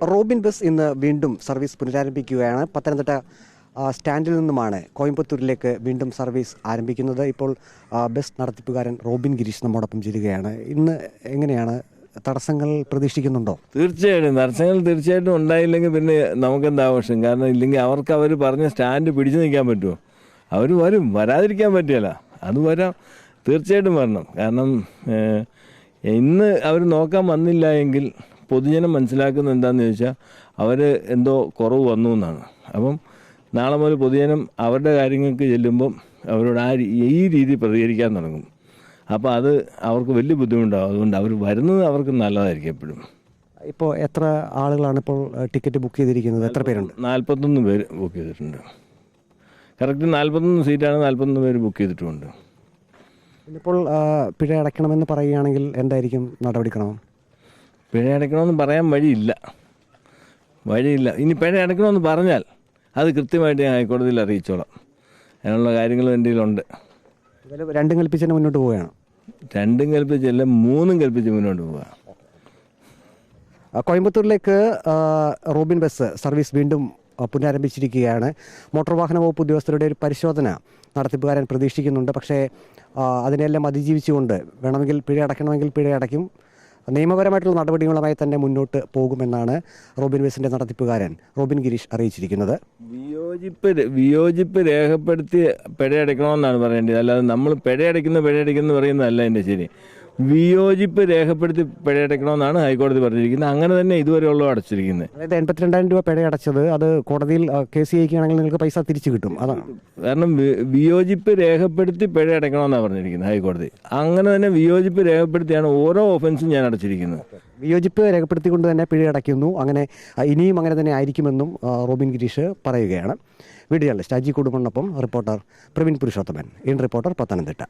Robin bus ഇന്ന് വീണ്ടും service പുനരാരംഭിക്കുകയാണ്. Pathanamthitta സ്റ്റാൻഡിൽ നിന്നുമാണ് കോയമ്പത്തൂരിലേക്ക് വീണ്ടും സർവീസ് ആരംഭിക്കുന്നത്. ഇപ്പോൾ ബസ് നടത്തിപ്പുകാരൻ റോബിൻ ഗിരീഷ് നമ്മോടൊപ്പം ചേരുകയാണ്. ഇന്ന് എങ്ങനെയാണ് തടസ്സങ്ങൾ പ്രതീക്ഷിക്കുന്നുണ്ടോ? തീർച്ചയായിട്ടും. തടസ്സങ്ങൾ തീർച്ചയായിട്ടും ഉണ്ടായില്ലെങ്കിൽ പിന്നെ നമുക്കെന്താ ആവശ്യം? കാരണം ഇല്ലെങ്കിൽ അവർക്ക് അവർ പറഞ്ഞ സ്റ്റാൻഡ് പിടിച്ചു നിൽക്കാൻ പറ്റുമോ? അവർ വരും. വരാതിരിക്കാൻ പറ്റിയല്ല അത് വരാം. തീർച്ചയായിട്ടും വരണം. കാരണം ഇന്ന് അവർ നോക്കാൻ വന്നില്ല എങ്കിൽ പൊതുജനം മനസ്സിലാക്കുന്നത് എന്താണെന്ന് ചോദിച്ചാൽ അവർ എന്തോ കുറവ് വന്നു എന്നാണ്. അപ്പം നാളെ മുതൽ പൊതുജനം അവരുടെ കാര്യങ്ങൾക്ക് ചെല്ലുമ്പം അവരോട് ആ ഈ രീതി പ്രതികരിക്കാൻ തുടങ്ങും. അപ്പോൾ അത് അവർക്ക് വലിയ ബുദ്ധിമുട്ടാകും അതുകൊണ്ട് അവർ വരുന്നത് അവർക്ക് നല്ലതായിരിക്കും എപ്പോഴും. ഇപ്പോൾ എത്ര ആളുകളാണ് ഇപ്പോൾ ടിക്കറ്റ് ബുക്ക് ചെയ്തിരിക്കുന്നത്? എത്ര പേരുണ്ട്? നാൽപ്പത്തൊന്ന് പേര് ബുക്ക് ചെയ്തിട്ടുണ്ട്. കറക്റ്റ് നാൽപ്പത്തൊന്ന് സീറ്റാണ് നാൽപ്പത്തൊന്ന് പേര് ബുക്ക് ചെയ്തിട്ടുമുണ്ട്. ഇപ്പോൾ പിഴ അടയ്ക്കണമെന്ന് പറയുകയാണെങ്കിൽ എന്തായിരിക്കും നടപടിക്രമം? പിഴ അടയ്ക്കണമെന്ന് പറയാൻ വഴിയില്ല. വഴിയില്ല. ഇനി പിഴ അടയ്ക്കണമെന്ന് പറഞ്ഞാൽ അത് കൃത്യമായിട്ട് ഞാൻ ഹൈക്കോടതിയിൽ അറിയിച്ചോളാം. അതിനുള്ള കാര്യങ്ങൾ എന്റെ കയ്യിലുണ്ട്. രണ്ടും കൽപ്പിച്ച് മുന്നോട്ട് പോവുകയാണ്? രണ്ടും കൽപ്പിച്ചല്ല മൂന്നും കൽപ്പിച്ച് മുന്നോട്ട് പോവുക. കോയമ്പത്തൂരിലേക്ക് റോബിൻ ബസ് സർവീസ് വീണ്ടും പുനരാരംഭിച്ചിരിക്കുകയാണ്. മോട്ടോർ വാഹന വകുപ്പ് ഉദ്യോഗസ്ഥരുടെ ഒരു പരിശോധന നടത്തിപ്പുകാരൻ പ്രതീക്ഷിക്കുന്നുണ്ട്. പക്ഷേ അതിനെല്ലാം അതിജീവിച്ചുകൊണ്ട് വേണമെങ്കിൽ പിഴ അടയ്ക്കണമെങ്കിൽ പിഴ അടയ്ക്കും. നിയമപരമായിട്ടുള്ള നടപടികളുമായി തന്നെ മുന്നോട്ട് പോകുമെന്നാണ് റോബിൻ വെസിന്റെ നടത്തിപ്പുകാരൻ റോബിൻ ഗിരീഷ് അറിയിച്ചിരിക്കുന്നത്. വിയോജിപ്പ് വിയോജിപ്പ് രേഖപ്പെടുത്തി പിഴയടയ്ക്കണമെന്നാണ് പറയേണ്ടത്. അല്ലാതെ നമ്മൾ പിഴയടയ്ക്കുന്ന പിഴയടയ്ക്കുന്നു പറയുന്നതല്ല എന്റെ ശരി. വിയോജിപ്പ് രേഖപ്പെടുത്തി പിഴയടയ്ക്കണമെന്നാണ് ഹൈക്കോടതി പറഞ്ഞിരിക്കുന്നത്. അങ്ങനെ തന്നെ ഇതുവരെയുള്ള അടച്ചിരിക്കുന്നത്. അതായത് എൺപത്തിരണ്ടായിരം രൂപ പിഴ അടച്ചത് അത് കോടതിയിൽ കേസ് ചെയ്യിക്കുകയാണെങ്കിൽ നിങ്ങൾക്ക് പൈസ തിരിച്ചു കിട്ടും. അതാണ്. കാരണം വിയോജിപ്പ് രേഖപ്പെടുത്തി പിഴ അടയ്ക്കണമെന്നാണ് പറഞ്ഞിരിക്കുന്നത് ഹൈക്കോടതി. അങ്ങനെ തന്നെ വിയോജിപ്പ് രേഖപ്പെടുത്തിയാണ് ഓരോ ഓഫൻസും ഞാൻ അടച്ചിരിക്കുന്നത്. വിയോജിപ്പ് രേഖപ്പെടുത്തിക്കൊണ്ട് തന്നെ പിഴ അടയ്ക്കുന്നു അങ്ങനെ ഇനിയും അങ്ങനെ തന്നെ ആയിരിക്കുമെന്നും റോബിൻ ഗിരീഷ് പറയുകയാണ്. Video journalist Aji കുടുംബനൊപ്പം reporter Praveen Purushothaman. In reporter Pathanamthitta.